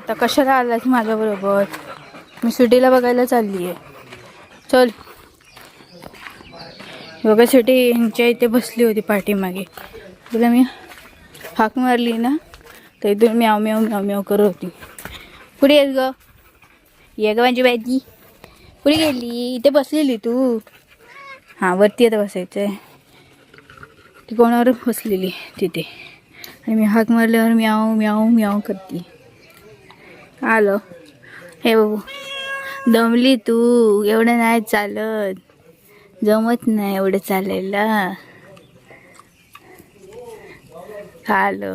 आता कशाला आलास माझ्याबरोबर? मी सुटीला बघायला चालली आहे चल. बघा सुटी यांच्या इथे बसली होती पाठीमागे. तुला मी हाक मारली ना तर इथून म्याव म्याव म्याव म्याव करत होती. पुढे येस ग? ये ग माझी बाजी पुढे गेली? इथे बसलेली तू. हां वरती आता बसायचं आहे ती कोणावर बसलेली? तिथे. आणि मी हाक मारल्यावर म्याव म्याव म्याव करते. आलो. हे बाबू दमली तू. एवढं नाही चालत. जमत नाही एवढं चालायला. आलो.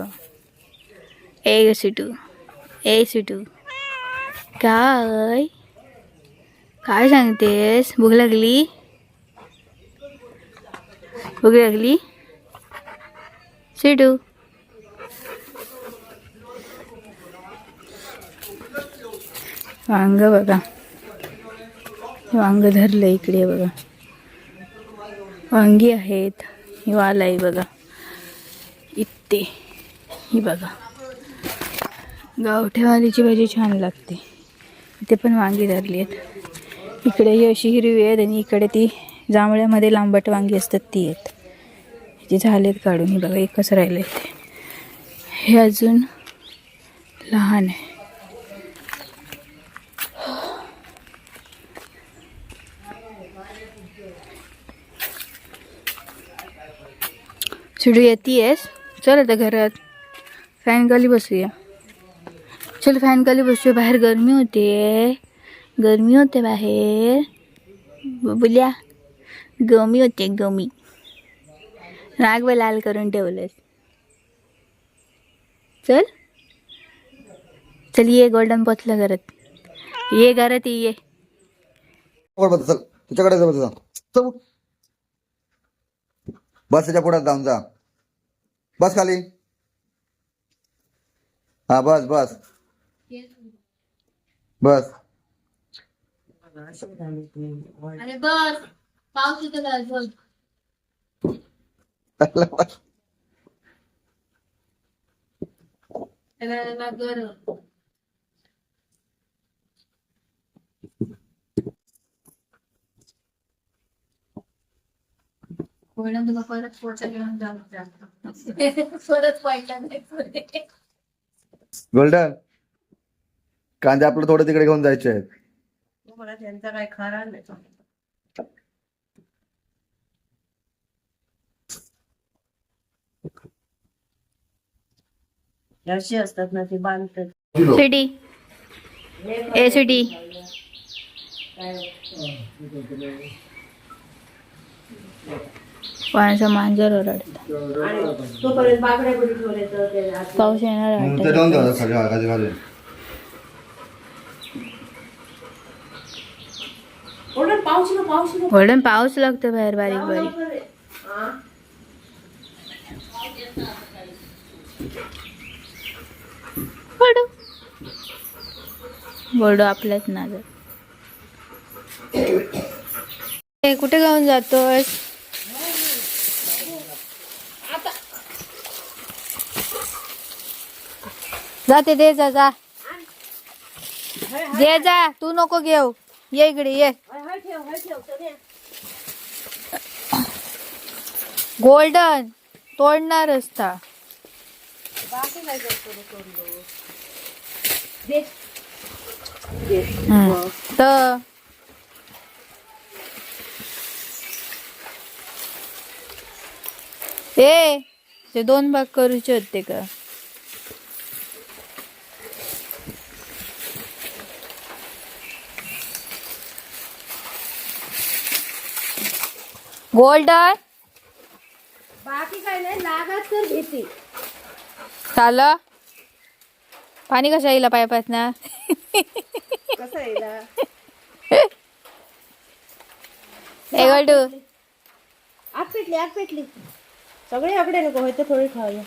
ए सिटू ए सिटू काय? काय सांगतेस? भूक लागली? भूक लागली? सिटू वांग बघा. वांग धरलं इकडे बघा. वांगी आहेत. ही वाल आहे बघा. इत्ते ही बघा. गावठेवालीची भाजी छान लागते. इथे पण वांगी धरली आहेत. इकडे ही अशी हिरवी आहेत आणि इकडे ती जांभळ्यामध्ये लांबट वांगी असतात ती आहेत. ती झालेत काढून. ही बघा एकच राहिले ते हे अजून लहान आहे. चिडू येतीयस? चल आता घरात. फॅन खाली बसूया. चल फॅन खाली बसूया बाहेर गरमी होते. गरमी होते बाहेर. बोलूया गमी होते गमी. नाग लाल करून ठेवलंस. चल. चल ये गोल्डन पोचलं घरात. ये घरात ये. बस तुझ्याकडे बस त्याच्या पुढे जाऊन जा. बस खाली। हा बस बस। बस। अरे बस पाऊस येतो बस. गरम गोल्डन कांदे आपलं थोडं तिकडे घेऊन जायचे आहेत. मला त्यांचा काय खरा नाही अशी असतात ना ती बांधतात. सिटी ए सिटी पाण्याचा मांजर ओरडत पाऊस येणार पाऊस ना पाऊस ना गोल्डन पाऊस लागतो बाहेर बारीक बारीक. हा. गोडू आपल्याच नाजर. कुठे गाऊन जातोय जाते दे जा जा. दे जा तू नको घेऊ. ये इकडे ये. गोल्डन तोडणार असता. हं. तर? ए ते दोन भाग करूचे होते का? गोल्डन. बाकी काय नाही लागत तर भीती झालं? पाणी कसं येईल पायपात ना कसं ए गोल्डू आग पेटली आग पेटली. सगळे आकडे नको होते थोडी खाऊया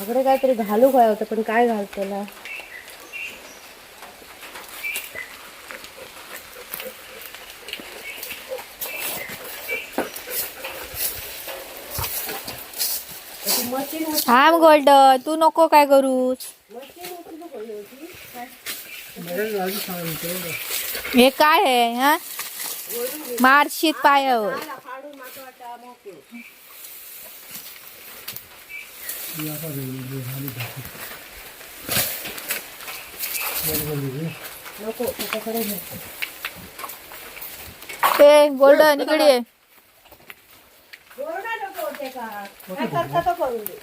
आकडे काहीतरी घालू काय होतं पण काय घालतो ना थांब गोल्ड तू नको काय करूस. हे काय आहे हा? पाय पायावर. गोल्डन इकडे ये. कोरडा नको होते का काय करता तो करून दे.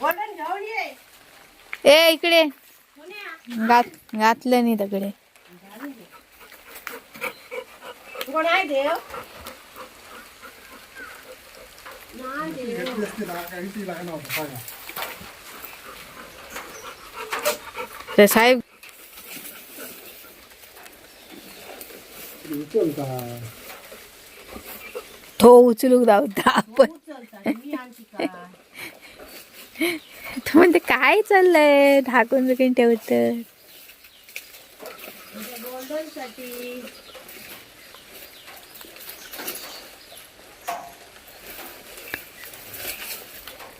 गोल्डन घेऊन ये. ए इकडे. घात घातलं नाही तिकडे. कोण आहे देव? नाही तर साहेब तो उचलूक धावता आपण काय तो म्हणते काय चाललंय ढाकून बिकून ठेवत साठी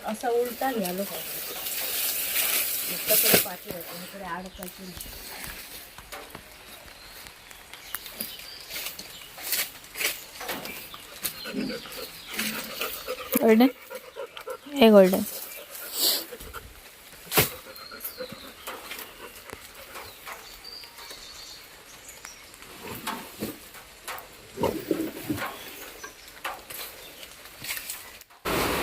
असं उलटा घ्यालो पाहिजे पाठी होते इकडे अडकायची नाही. गोल्डन हे गोल्डन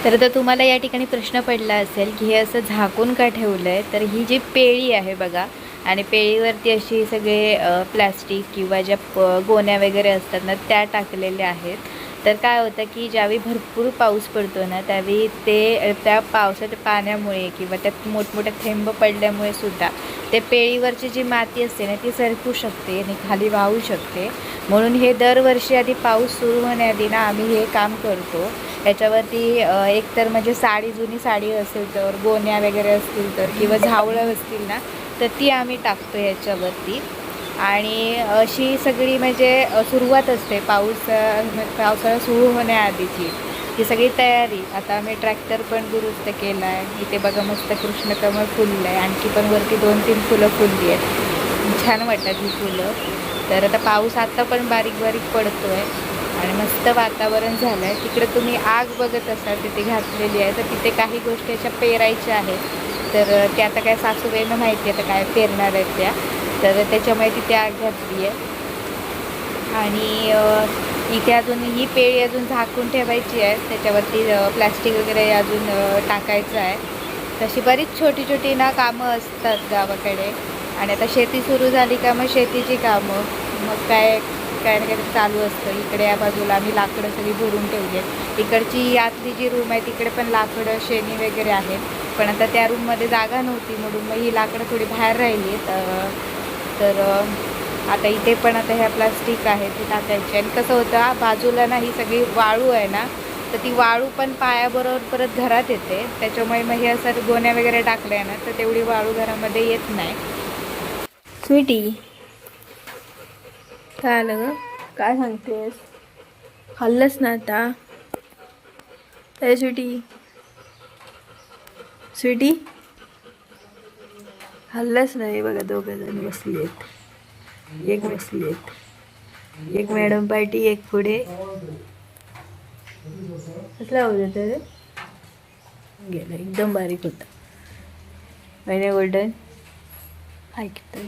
तर आता तुम्हाला या ठिकाणी प्रश्न पडला असेल की हे असं झाकून का ठेवलं आहे तर ही जी पेळी आहे बघा आणि पेळीवरती अशी सगळे प्लॅस्टिक किंवा ज्या प गोण्या वगैरे असतात ना त्या टाकलेल्या आहेत. तर काय होतं की ज्यावेळी भरपूर पाऊस पडतो ना त्यावेळी ते त्या पावसाच्या पाण्यामुळे किंवा त्यात मोठमोठ्या थेंब पडल्यामुळे सुद्धा ते पेळीवरची जी माती असते ना ती सरकू शकते आणि खाली वाहू शकते. म्हणून हे दरवर्षी आधी पाऊस सुरू होण्याआधी ना आम्ही हे काम करतो. याच्यावरती एकतर म्हणजे साडी जुनी साडी असेल तर गोण्या वगैरे असतील तर किंवा झावळं असतील ना तर ती आम्ही टाकतो याच्यावरती आणि अशी सगळी म्हणजे सुरुवात असते. पाऊस पावसाळा सुरू होण्याआधीची. ही सगळी तयारी. आता आम्ही ट्रॅक्टर पण दुरुस्त केला आहे इथे बघा मस्त कृष्णकमळ फुललं आहे आणखी पण वरती दोन तीन फुलं फुलली आहेत. छान वाटतात ही फुलं. तर आता पाऊस आता पण बारीक बारीक पडतो आहे आणि मस्त वातावरण झालं आहे तिकडे तुम्ही आग बघत असाल तिथे घातलेली आहे. तर तिथे काही गोष्टी अशा पेरायच्या आहेत. तर ते आता काय सासूबाईंना माहिती आहे तर काय पेरणार आहेत त्या. तर त्याच्यामुळे तिथे आग घातली आहे. आणि इथे अजून ही पेळी अजून झाकून ठेवायची आहे. त्याच्यावरती प्लॅस्टिक वगैरे अजून टाकायचं आहे. तशी बरीच छोटी छोटी ना कामं असतात गावाकडे. आणि आता शेती सुरू झाली का मग शेतीची कामं? मग काय काय ना काहीतरी चालू असतं. इकडे या बाजूला आम्ही लाकडं सगळी भरून ठेवली आहेत. इकडची आतली जी रूम आहे तिकडे पण लाकडं शेणी वगैरे आहेत. पण आता त्या रूममध्ये जागा नव्हती म्हणून मग ही लाकडं थोडी बाहेर राहिली तर आता इथे पण आता ह्या प्लास्टिक आहे ती टाकायची. आणि कसं होतं बाजूला ना ही सगळी वाळू आहे ना तर ती वाळू पण पायाबरोबर परत घरात येते. त्याच्यामुळे मग हे असं गोण्या वगैरे टाकल्या ना तर तेवढी वाळू घरामध्ये येत नाही. स्वीटी काय आलं ग? काय सांगतेस? खाल्लंच ना आता. ए स्वीटी. स्वीटी? खाल्लंच नाही बघा दोघं जण बसली आहेत एक बसली आहेत एक मॅडम पार्टी एक पुढे. कसला होता तर गेला एकदम बारीक होता. महिने गोल्डन. ऐकतं